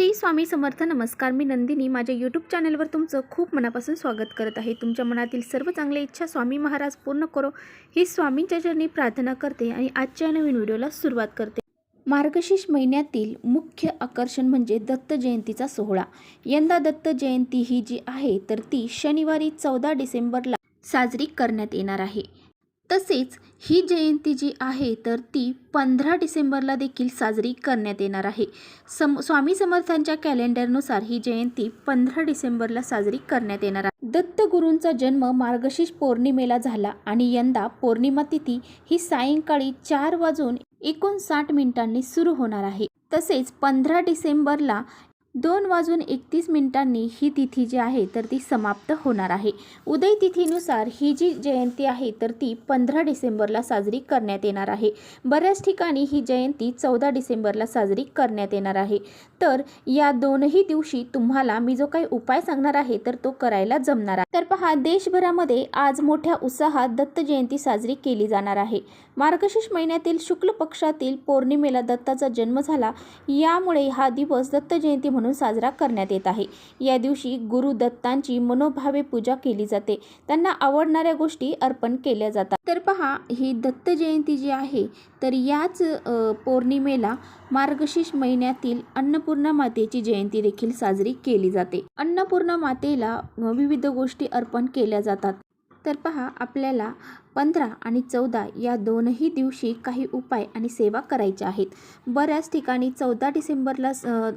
श्री स्वामी समर्थ नमस्कार. मी नंदिनी. माझ्या यूट्यूब चॅनलवर तुमचं खूप मनापासून स्वागत करत आहे. तुमच्या मनातील सर्व चांगल्या इच्छा स्वामी महाराज पूर्ण करो. ही स्वामींच्या चरणी प्रार्थना करते आणि आजच्या नवीन व्हिडिओला सुरुवात करते. मार्गशीर्ष महिन्यातील मुख्य आकर्षण म्हणजे दत्त जयंतीचा सोहळा. यंदा दत्त जयंती ही जी आहे तर ती शनिवारी चौदा डिसेंबरला साजरी करण्यात येणार आहे. तसेच ही जयंती जी आहे तर ती पंधरा डिसेंबरला देखील साजरी करण्यात येणार आहे. सम स्वामी समर्थांच्या कॅलेंडरनुसार ही जयंती पंधरा डिसेंबरला साजरी करण्यात येणार आहे. दत्तगुरूंचा जन्म मार्गशीर्ष पौर्णिमेला झाला आणि यंदा पौर्णिमा तिथी ही सायंकाळी चार वाजून एकोणसाठ मिनिटांनी सुरू होणार आहे. तसेच पंधरा डिसेंबरला दोन वाजून एकतीस मिनिटांनी ही तिथी जी आहे तर ती समाप्त होणार आहे. उदय तिथीनुसार ही जी जयंती आहे तर ती पंधरा डिसेंबरला साजरी करण्यात येणार आहे. बऱ्याच ठिकाणी ही जयंती चौदा डिसेंबरला साजरी करण्यात येणार आहे. तर या दोनही दिवशी तुम्हाला मी जो काही उपाय सांगणार आहे तर तो करायला जमणार आहे. तर पहा देशभरामध्ये आज मोठ्या उत्साहात दत्त जयंती साजरी केली जाणार आहे. मार्गशीर्ष महिन्यातील शुक्ल पक्षातील पौर्णिमेला दत्ताचा जन्म झाला. यामुळे हा दिवस दत्त जयंती म्हणून साजरा करण्यात येत आहे. या दिवशी गुरु दत्तांची मनोभावे पूजा केली जाते. त्यांना आवडणाऱ्या गोष्टी अर्पण केल्या जातात. तर पहा ही दत्त जयंती जी आहे तर याच पौर्णिमेला मार्गशीर्ष महिन्यातील अन्नपूर्णा मातेची जयंती देखील साजरी केली जाते. अन्नपूर्णा मातेला विविध गोष्टी अर्पण केल्या जातात. तर पहा आपल्याला पंधरा आणि चौदा या दोनही दिवशी काही उपाय आणि सेवा करायच्या आहेत. बऱ्याच ठिकाणी चौदा डिसेंबरला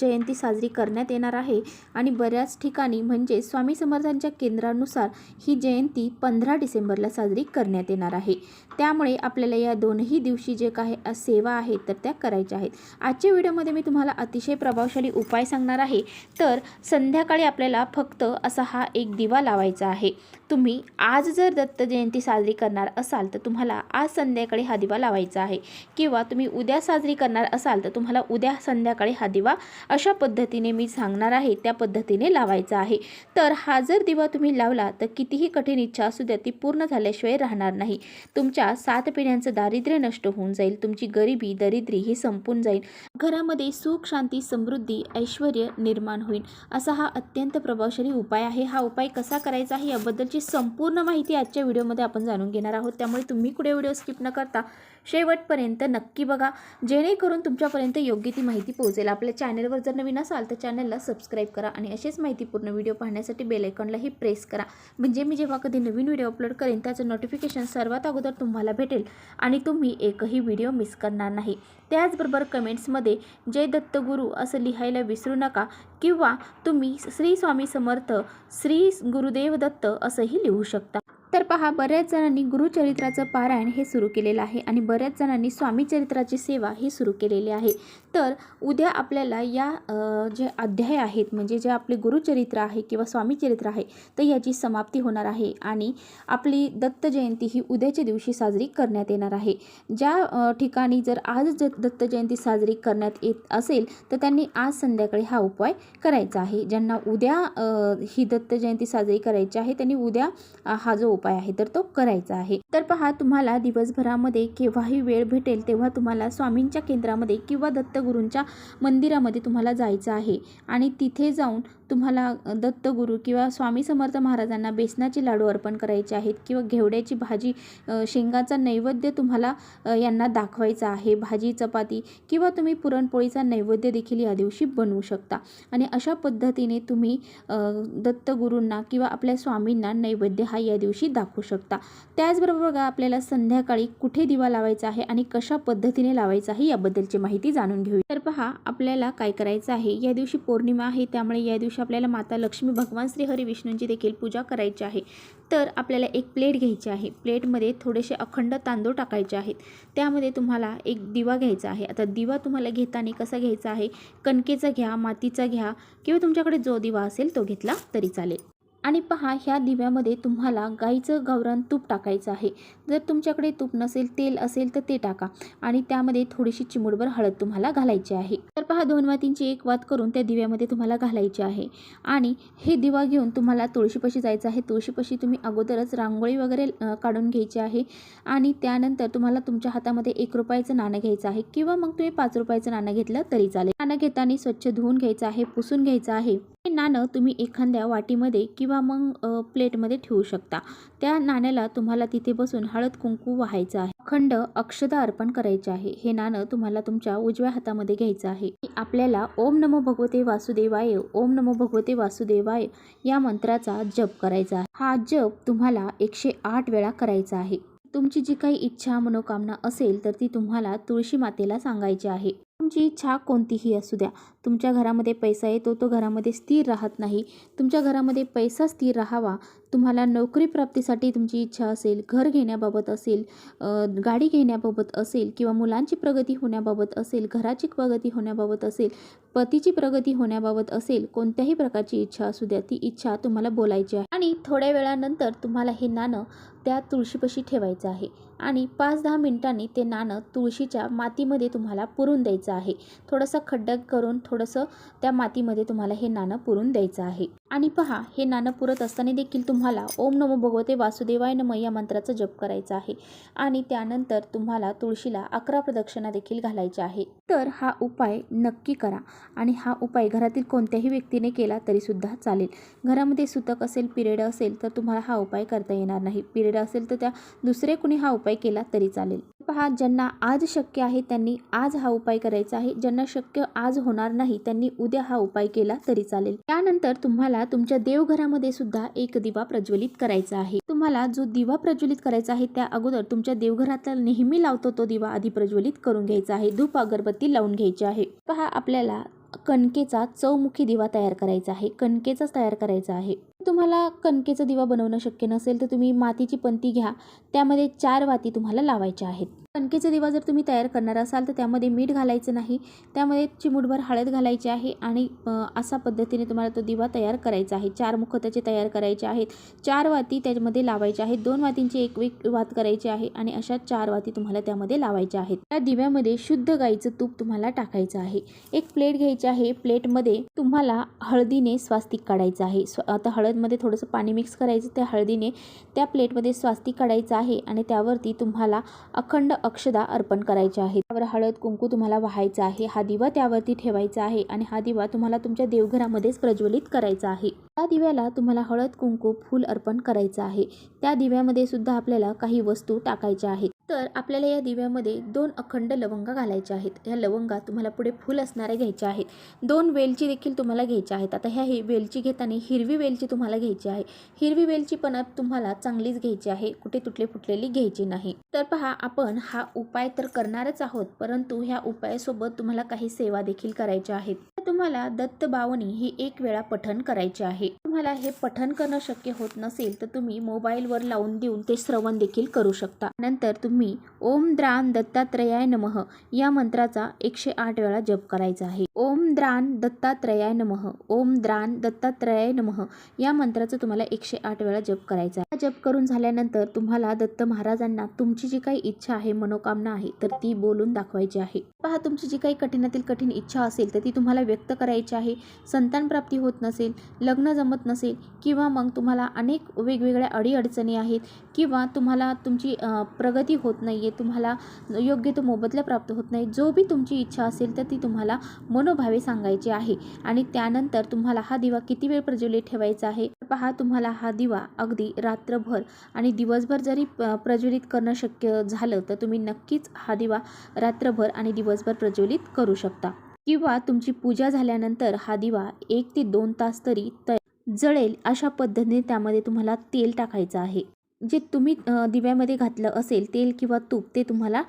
जयंती साजरी करण्यात येणार आहे आणि बऱ्याच ठिकाणी म्हणजे स्वामी समर्थांच्या केंद्रानुसार ही जयंती पंधरा डिसेंबरला साजरी करण्यात येणार आहे. त्यामुळे आपल्याला या दोनही दिवशी जे काही सेवा आहेत तर त्या करायच्या आहेत. आजच्या व्हिडिओमध्ये मी तुम्हाला अतिशय प्रभावशाली उपाय सांगणार आहे. तर संध्याकाळी आपल्याला फक्त असा हा एक दिवा लावायचा आहे. तुम्ही आज जर दत्त जयंती साजरी करणार असाल तर तुम्हाला आज संध्याकाळी हा दिवा लावायचा आहे. किंवा तुम्ही उद्या साजरी करणार असाल तर तुम्हाला उद्या संध्याकाळी हा दिवा अशा पद्धतीने मी सांगणार आहे त्या पद्धतीने लावायचा आहे. तर हा जर दिवा तुम्ही लावला तर कितीही कठीण इच्छा असू द्या ती पूर्ण झाल्याशिवाय राहणार नाही. तुमच्या सात पिढ्यांचं दारिद्र्य नष्ट होऊन जाईल तुमची गरिबी दरिद्री ही संपून जाईल. घरामध्ये सुख शांती समृद्धी ऐश्वर निर्माण होईल. असा हा अत्यंत प्रभावशाली उपाय आहे. हा उपाय कसा करायचा आहे याबद्दलची संपूर्ण माहिती आजच्या व्हिडिओमध्ये आपण जाणून घेणार आहोत. त्यामुळे तुम्ही कुठे व्हिडिओ स्किप न करता शेवटपर्यंत नक्की बघा. जेणेकरून तुमच्यापर्यंत योग्य ती माहिती पोहोचेल. आपल्या चॅनलवर जर नवीन असाल तर चॅनलला सबस्क्राईब करा आणि असेच माहितीपूर्ण व्हिडिओ पाहण्यासाठी बेलायकॉनलाही प्रेस करा. म्हणजे मी जेव्हा कधी नवीन व्हिडिओ अपलोड करेन त्याचं नोटिफिकेशन सर्वात अगोदर तुम्हाला भेटेल आणि तुम्ही एकही व्हिडिओ मिस करणार नाही. त्याचबरोबर कमेंट्समध्ये जय दत्तगुरू असं लिहायला विसरू नका किंवा तुम्ही श्री स्वामी समर्थ श्री गुरुदेव दत्त असंही लिहू शकता. तर पहा बऱ्याच जणांनी गुरुचरित्राचं पारायण हे सुरू केलेलं आहे आणि बऱ्याच जणांनी स्वामीचरित्राची सेवा ही सुरू केलेली आहे. तर उद्या आपल्याला या जे अध्याय आहेत म्हणजे जे आपले गुरुचरित्र आहे किंवा स्वामीचरित्र आहे तर याची समाप्ती होणार आहे आणि आपली दत्त जयंती ही उद्याच्या दिवशी साजरी करण्यात येणार आहे. ज्या ठिकाणी जर आज ज दत्त जयंती साजरी करण्यात येत असेल तर त्यांनी आज संध्याकाळी हा उपाय करायचा आहे. ज्यांना उद्या ही दत्त जयंती साजरी करायची आहे त्यांनी उद्या हा जो उपाय उपाय आहे तर तो करायचा आहे. तर पहा तुम्हाला दिवसभरामध्ये केव्हाही वेळ भेटेल तेव्हा तुम्हाला स्वामींच्या केंद्रामध्ये किंवा दत्तगुरूंच्या मंदिरामध्ये तुम्हाला जायचं आहे. आणि तिथे जाऊन तुम्हाला दत्तगुरू किंवा स्वामी समर्थ महाराजांना बेसनाचे लाडू अर्पण करायचे आहेत किंवा घेवड्याची भाजी शेंगाचा नैवेद्य तुम्हाला यांना दाखवायचा आहे. भाजी चपाती किंवा तुम्ही पुरणपोळीचा नैवेद्य देखील या दिवशी बनवू शकता. आणि अशा पद्धतीने तुम्ही दत्तगुरूंना किंवा आपल्या स्वामींना नैवेद्य हा या दिवशी दाखवू शकता. त्याचबरोबर बघा आपल्याला संध्याकाळी कुठे दिवा लावायचा आहे आणि कशा पद्धतीने लावायचा आहे याबद्दलची माहिती जाणून घेऊ तर पहा आपल्याला काय करायचं आहे? या दिवशी पौर्णिमा आहे त्यामुळे या दिवशी आपल्याला माता लक्ष्मी भगवान श्री हरी विष्णूंची देखील पूजा करायची आहे. तर आपल्याला एक प्लेट घ्यायची आहे. प्लेटमध्ये थोडेसे अखंड तांदूळ टाकायचे आहेत. त्यामध्ये तुम्हाला एक दिवा घ्यायचा आहे. आता दिवा तुम्हाला घेताना कसा घ्यायचा आहे? कणकेचा घ्या मातीचा घ्या किंवा तुमच्याकडे जो दिवा असेल तो घेतला तरी चालेल. आणि पहा ह्या दिव्यामध्ये तुम्हाला गाईचं गावरान तूप टाकायचं आहे. जर तुमच्याकडे तूप नसेल तेल असेल तर ते टाका आणि त्यामध्ये थोडीशी चिमूटभर हळद तुम्हाला घालायची आहे. तर पहा दोन वातींची एक वात करून त्या दिव्यामध्ये तुम्हाला घालायची आहे. आणि हे दिवा घेऊन तुम्हाला तुळशीपाशी जायचं आहे. तुळशीपाशी तुम्ही अगोदरच रांगोळी वगैरे काढून घ्यायची आहे आणि त्यानंतर तुम्हाला तुमच्या हातामध्ये एक रुपयाचं नाणं घ्यायचं आहे किंवा मग तुम्ही पाच रुपयाचं नाणं घेतलं तरी चालेल. नाणं घेताना स्वच्छ धुवून घ्यायचं आहे पुसून घ्यायचं आहे. हे नाणं तुम्ही एखाद्या वाटीमध्ये किंवा मग प्लेटमध्ये ठेवू शकता. त्या नाण्याला तुम्हाला तिथे बसून हळद कुंकू वाहायचं आहे. अखंड अक्षदा अर्पण करायचे आहे. हे नाणं तुम्हाला तुमच्या उजव्या हातामध्ये घ्यायचं आहे. आपल्याला ओम नमो भगवते वासुदेवाय ओम नमो भगवते वासुदेवाय या मंत्राचा जप करायचा आहे. हा जप तुम्हाला एकशे आठ वेळा करायचा आहे. तुमची जी काही इच्छा मनोकामना असेल तर ती तुम्हाला तुळशी मातेला सांगायची आहे. तुमची इच्छा कोणतीही असू द्या. तुमच्या घरामध्ये पैसा येतो तो घरामध्ये स्थिर राहत नाही. तुमच्या घरामध्ये पैसा स्थिर राहावा. तुम्हाला नोकरी प्राप्तीसाठी तुमची इच्छा असेल घर घेण्याबाबत असेल गाडी घेण्याबाबत असेल किंवा मुलांची प्रगती होण्याबाबत असेल घराची प्रगती होण्याबाबत असेल पतीची प्रगती होण्याबाबत असेल कोणत्याही प्रकारची इच्छा असू द्या. ती इच्छा तुम्हाला बोलायची आहे. आणि थोड्या वेळानंतर तुम्हाला हे नाणं त्या तुळशीपाशी ठेवायचं आहे. आणि पाच दहा मिनिटांनी ते नाणं तुळशीच्या मातीमध्ये तुम्हाला पुरून द्यायचं आहे. थोडंसं खड्डा करून थोडंसं त्या मातीमध्ये तुम्हाला हे नाणं पुरून द्यायचं आहे. आणि पहा हे नाणं पुरत असताना देखील तुम्हाला ओम नमो भगवते वासुदेवाय नम या मंत्राचा जप करायचा आहे. आणि त्यानंतर तुम्हाला तुळशीला अकरा प्रदक्षिणा देखील घालायच्या आहे. तर हा उपाय नक्की करा. आणि हा उपाय घरातील कोणत्याही व्यक्तीने केला तरीसुद्धा चालेल. घरामध्ये सुतक असेल पिरियड असेल तर तुम्हाला हा उपाय करता येणार नाही. पिरियड असेल तर त्या दुसरे कुणी हा उपाय केला तरी चालेल. पहा ज्यांना आज शक्य आहे त्यांनी आज हा उपाय करायचा आहे. ज्यांना शक्य आज होणार नाही त्यांनी उद्या हा उपाय केला तरी चालेल. त्यानंतर तुम्हाला तुमच्या देवघरामध्ये सुद्धा एक दिवा प्रज्वलित करायचा आहे. तुम्हाला जो दिवा प्रज्वलित करायचा आहे त्या अगोदर तुमच्या देवघरातला नेहमी लावतो तो दिवा आधी प्रज्वलित करून घ्यायचा आहे. धूप अगरबत्ती लावून घ्यायची आहे. पहा आपल्याला कणकेचा चौमुखी दिवा तयार करायचा आहे. कणकेचाच तयार करायचा आहे. तुम्हाला कणकेचा दिवा बनवणं शक्य नसेल तर तुम्ही मातीची पंती घ्या. त्यामध्ये चार वाती तुम्हाला लावायच्या आहेत. कणकेचा दिवा जर तुम्ही तयार करणार असाल तर त्यामध्ये मीठ घालायचं नाही. त्यामध्ये चिमूटभर हळद घालायची आहे आणि असा अशा पद्धतीने तुम्हाला तो दिवा तयार करायचा आहे. चार मुख त्याचे तयार करायचे आहेत. चार वाती त्यामध्ये लावायच्या आहेत. दोन वातींची एक एक वात करायची आहे आणि अशा चार वाती तुम्हाला त्यामध्ये लावायच्या आहेत. त्या दिव्यामध्ये शुद्ध गाईचं तूप तुम्हाला टाकायचं आहे. एक प्लेट घ्यायची आहे. प्लेटमध्ये तुम्हाला हळदीने स्वास्तिक काढायचं आहे. स्व आता हळदमध्ये थोडंसं पाणी मिक्स करायचं त्या हळदीने त्या प्लेटमध्ये स्वास्तिक काढायचं आहे आणि त्यावरती तुम्हाला अखंड अक्षदा अर्पण करायचे आहे त्यावर हळद कुंकू तुम्हाला वाहायचा आहे. हा दिवा त्यावरती ठेवायचा आहे आणि हा दिवा तुम्हाला तुमच्या देवघरामध्येच प्रज्वलित करायचा आहे. त्या दिव्याला तुम्हाला हळद कुंकू फूल अर्पण करायचं आहे. त्या दिव्यामध्ये सुद्धा आपल्याला काही वस्तू टाकायच्या आहेत. तर आपल्याला या दिव्यामध्ये दोन अखंड लवंगा घालायच्या आहेत. ह्या लवंगा तुम्हाला पुढे फुल असणाऱ्या घ्यायच्या आहेत. दोन वेलची देखील तुम्हाला घ्यायच्या आहेत. आता ह्या ही वेलची घेताना हिरवी वेलची तुम्हाला घ्यायची आहे. हिरवी वेलची पण तुम्हाला चांगलीच घ्यायची आहे. कुठे तुटले फुटलेली घ्यायची नाही. तर पहा आपण हा उपाय तर करणारच आहोत परंतु ह्या उपायासोबत तुम्हाला काही सेवा देखील करायच्या आहेत. तुम्हाला दत्त बावनी ही एक वेळा पठन करायचे आहे. तुम्हाला हे पठन करणं शक्य होत नसेल तर तुम्ही मोबाईलवर लावून देऊन ते श्रवण देखील करू शकता. नंतर तुम्ही ओम द्रान दत्तात्रयाय नमः या मंत्राचा एकशे आठ वेळा जप करायचा आहे. ओम द्रान दत्तात्रयाय नमः ओम द्रान दत्तात्रयाय नमः या मंत्राचा तुम्हाला एकशे आठ वेळा जप करायचा आहे. हा जप करून झाल्यानंतर तुम्हाला दत्त महाराजांना तुमची जी काही इच्छा आहे मनोकामना आहे तर ती बोलून दाखवायची आहे. पहा तुमची जी काही कठीणातील कठीण इच्छा असेल तर ती तुम्हाला व्यक्त करायची आहे. संतान प्राप्ती होत नसेल लग्न जमत नसेल किंवा मग तुम्हाला अनेक वेगवेगळ्या अडीअडचणी आहेत किंवा तुम्हाला तुमची प्रगती होत नाही आहे तुम्हाला योग्य तो मोबदला प्राप्त होत नाही जो बी तुमची इच्छा असेल तर ती तुम्हाला मनोभावे सांगायची आहे. आणि त्यानंतर तुम्हाला हा दिवा किती वेळ प्रज्वलित ठेवायचा आहे? पहा तुम्हाला हा दिवा अगदी रात्रभर आणि दिवसभर जरी प्रज्वलित करणं शक्य झालं तर तुम्ही नक्कीच हा दिवा रात्रभर आणि दिवसभर प्रज्वलित करू शकता. किंवा तुमची पूजा झाल्यानंतर हा दिवा एक ते दोन तास तरी त जळेल अशा पद्धतीने त्यामध्ये तुम्हाला तेल टाकायचं आहे. जे तुम्ही दिव्यामध्ये घातलं असेल तेल किंवा तूप ते तुम्हाला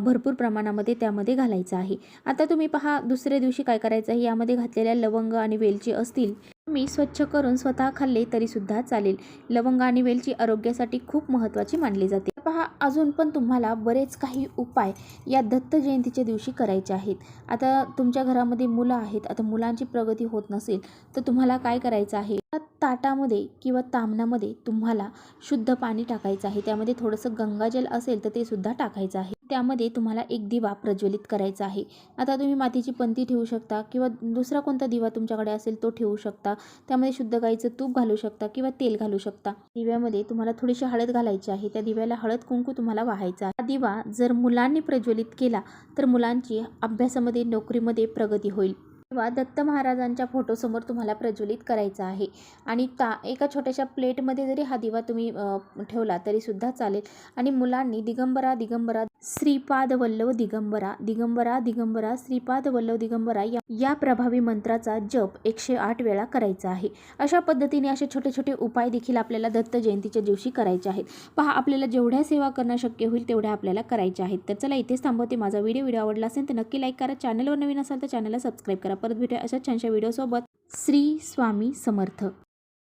भरपूर प्रमाणामध्ये त्यामध्ये घालायचं आहे. आता तुम्ही पहा दुसऱ्या दिवशी काय करायचं आहे? यामध्ये घातलेल्या लवंग आणि वेलची असतील मी स्वच्छ करून स्वतः खाल्ले तरीसुद्धा चालेल. लवंग आणि वेलची आरोग्यासाठी खूप महत्त्वाची मानली जाते. पहा अजून पण तुम्हाला बरेच काही उपाय या दत्त जयंतीच्या दिवशी करायचे आहेत. आता तुमच्या घरामध्ये मुलं आहेत आता मुलांची प्रगती होत नसेल तर तुम्हाला काय करायचं आहे? ताटामध्ये किंवा तामणामध्ये तुम्हाला शुद्ध पाणी टाकायचं आहे. त्यामध्ये थोडंसं गंगाजल असेल तर ते सुद्धा टाकायचं आहे. त्यामध्ये तुम्हाला एक दिवा प्रज्वलित करायचा आहे. आता तुम्ही मातीची पंती ठेवू शकता किंवा दुसरा कोणता दिवा तुमच्याकडे असेल तो ठेवू शकता. त्यामध्ये शुद्ध गाईचं तूप घालू शकता किंवा तेल घालू शकता. दिव्यामध्ये तुम्हाला थोडीशी हळद घालायची आहे. त्या दिव्याला हळद कुंकू तुम्हाला वाहायचा हा दिवा जर मुलांनी प्रज्वलित केला तर मुलांची अभ्यासामध्ये नोकरीमध्ये प्रगती होईल. किंवा दत्त महाराजांच्या फोटोसमोर तुम्हाला प्रज्वलित करायचा आहे. आणि ता एका छोट्याशा प्लेटमध्ये जरी हा दिवा तुम्ही ठेवला तरीसुद्धा चालेल. आणि मुलांनी दिगंबरा दिगंबरा श्रीपाद वल्लव दिगंबरा दिगंबरा दिगंबरा श्रीपाद वल्लव दिगंबरा या या प्रभावी मंत्राचा जप एकशे आठ वेळा करायचा आहे. अशा पद्धतीने असे छोटे छोटे उपाय देखील आपल्याला दत्त जयंतीच्या दिवशी करायचे आहेत. पहा आपल्याला जेवढ्या सेवा करणं शक्य होईल तेवढ्या आपल्याला करायच्या आहेत. तर चला इथेच थांबवते माझा व्हिडिओ व्हिडिओ आवडला असेल तर नक्की लाईक करा. चॅनलवर नवीन असाल तर चॅनलला सबस्क्राईब करा. परत भेटूया अशा छानशा व्हिडिओसोबत. श्री स्वामी समर्थ.